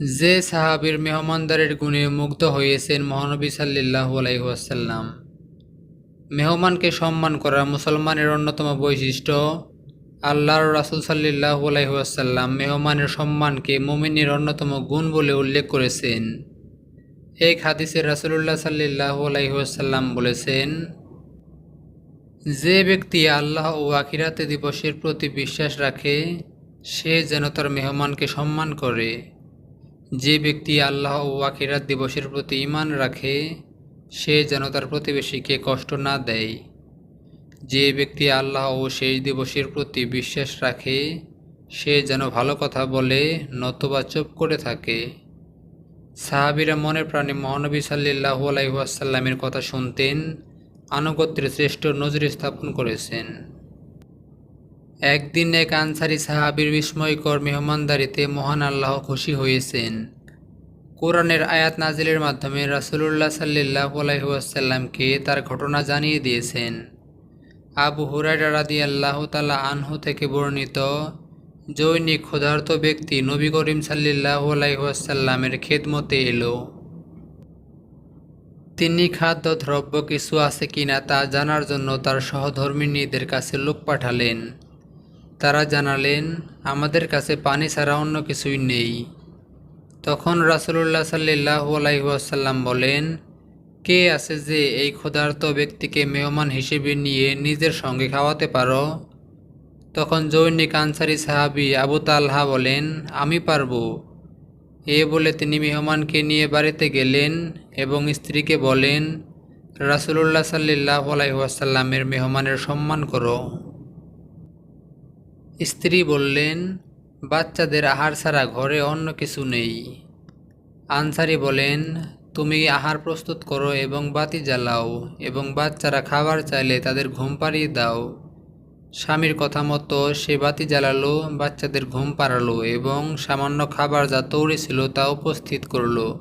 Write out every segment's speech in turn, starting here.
যে সাহাবীর মেহমানদারের গুণে মুগ্ধ হয়েছেন মহানবী সাল্লাল্লাহু আলাইহি ওয়াসাল্লাম। মেহমানকে সম্মান করা মুসলমানের অন্যতম বৈশিষ্ট্য, আল্লাহর রাসুল সাল্লাল্লাহু আলাইহি ওয়াসাল্লাম মেহমানের সম্মানকে মুমিনের অন্যতম গুণ বলে উল্লেখ করেছেন। এক হাদিসে রাসূলুল্লাহ সাল্লাল্লাহু আলাইহি ওয়াসাল্লাম বলেছেন, যে ব্যক্তি আল্লাহ ও আখিরাতে দিবসের প্রতি বিশ্বাস রাখে, সে যেন তার মেহমানকে সম্মান করে। যে ব্যক্তি আল্লাহ ও আখিরাত দিবসের প্রতি ইমান রাখে, সে যেন তার প্রতিবেশীকে কষ্ট না দেয়। যে ব্যক্তি আল্লাহ ও শেষ দিবসের প্রতি বিশ্বাস রাখে, সে যেন ভালো কথা বলে, নতবা চুপ করে থাকে। সাহাবিরা মনের প্রাণী মহানবী সাল্লাহু আলাইসাল্লামের কথা শুনতেন, আনুগত্যের শ্রেষ্ঠ নজরে স্থাপন করেছেন। একদিন এক আনসারি সাহাবির বিস্ময়কর মেহমানদারিতে মহান আল্লাহ খুশি হয়েছেন। কোরআনের আয়াত নাজিলের মাধ্যমে রাসুলুল্লাহ সাল্লাহ আলাইসাল্লামকে তার ঘটনা জানিয়ে দিয়েছেন। আবু হুরাইরা রাদি আল্লাহ তালা আনহু থেকে বর্ণিত, জৈনিক ক্ষুধার্ত ব্যক্তি নবী করিম সাল্লাহ আলাইসাল্লামের খেদমতে এলো। তিনি খাদ্য, দ্রব্য কিছু আছে কিনা তা জানার জন্য তার সহধর্মিনীদের কাছে লোক পাঠালেন। তারা জানালেন, আমাদের কাছে পানি ছাড়া অন্য কিছুই নেই। তখন রাসুলুল্লাহ সাল্লাহ আলাইসাল্লাম বলেন, কে আছে যে এই ক্ষুধার্ত ব্যক্তিকে মেহমান হিসেবে নিয়ে নিজের সঙ্গে খাওয়াতে পারো? তখন জৈনিক আনসারি সাহাবি আবু তালহা বলেন, আমি পারব। এ বলে তিনি মেহমানকে নিয়ে বাড়িতে গেলেন এবং স্ত্রীকে বলেন, রাসুলুল্লাহ সাল্লাহ আলাইসাল্লামের মেহমানের সম্মান করো। স্ত্রী বললেন, বাচ্চাদের আহার ছাড়া ঘরে অন্য কিছু নেই। আনসারি বলেন, তুমি আহার প্রস্তুত করো এবং বাতি জ্বালাও এবং বাচ্চারা খাবার চাইলে তাদের ঘুম পাড়িয়ে দাও। স্বামীর কথা মতো সে বাতি জ্বালালো, বাচ্চাদের ঘুম পাড়ালো এবং সামান্য খাবার যা তৈরি ছিল তা উপস্থিত করল।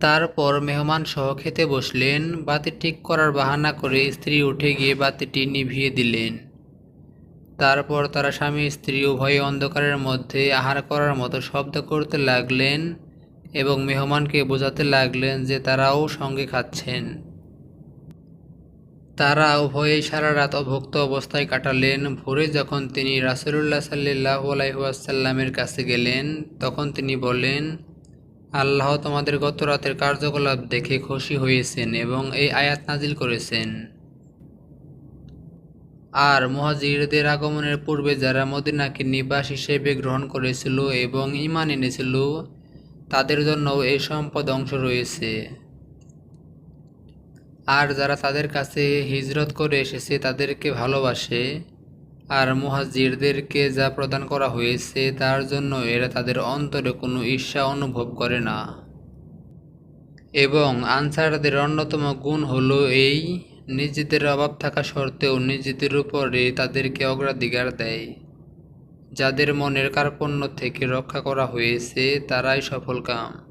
তারপর মেহমান সহ খেতে বসলেন, বাতি ঠিক করার বাহানা করে স্ত্রী উঠে গিয়ে বাতিটি নিভিয়ে দিলেন। তারপর তারা স্বামী, স্ত্রী, উভয়ে অন্ধকারের মধ্যে আহার করার মতো শব্দ করতে লাগলেন এবং মেহমানকে বোঝাতে লাগলেন যে তারাও সঙ্গে খাচ্ছেন। তারা উভয়ে সারা রাত অভুক্ত অবস্থায় কাটালেন। ভোরে যখন তিনি রাসুলুল্লাহ সাল্লাহ আলাইসাল্লামের কাছে গেলেন, তখন তিনি বলেন আল্লাহ তোমাদের গত রাতের কার্যকলাপ দেখে খুশি হয়েছেন এবং এই আয়াত নাজিল করেছেন। আর মহাজিরদের আগমনের পূর্বে যারা মদিনাকে নিবাস হিসেবে গ্রহণ করেছিল এবং ইমান এনেছিল, তাদের জন্য এই সম্পদ অংশ রয়েছে। আর যারা তাদের কাছে হিজরত করে এসেছে, তাদেরকে ভালোবাসে। আর মুহাজিরদেরকে যা প্রদান করা হয়েছে, তার জন্য এরা তাদের অন্তরে কোনো ঈর্ষা অনুভব করে না। এবং আনসারদের অন্যতম গুণ হলো এই নিজেদের অভাব থাকা সত্ত্বেও নিজেদের উপরে তাদেরকে অগ্রাধিকার দেয়। যাদের মনের কার্পণ্য থেকে রক্ষা করা হয়েছে, তারাই সফল কাম।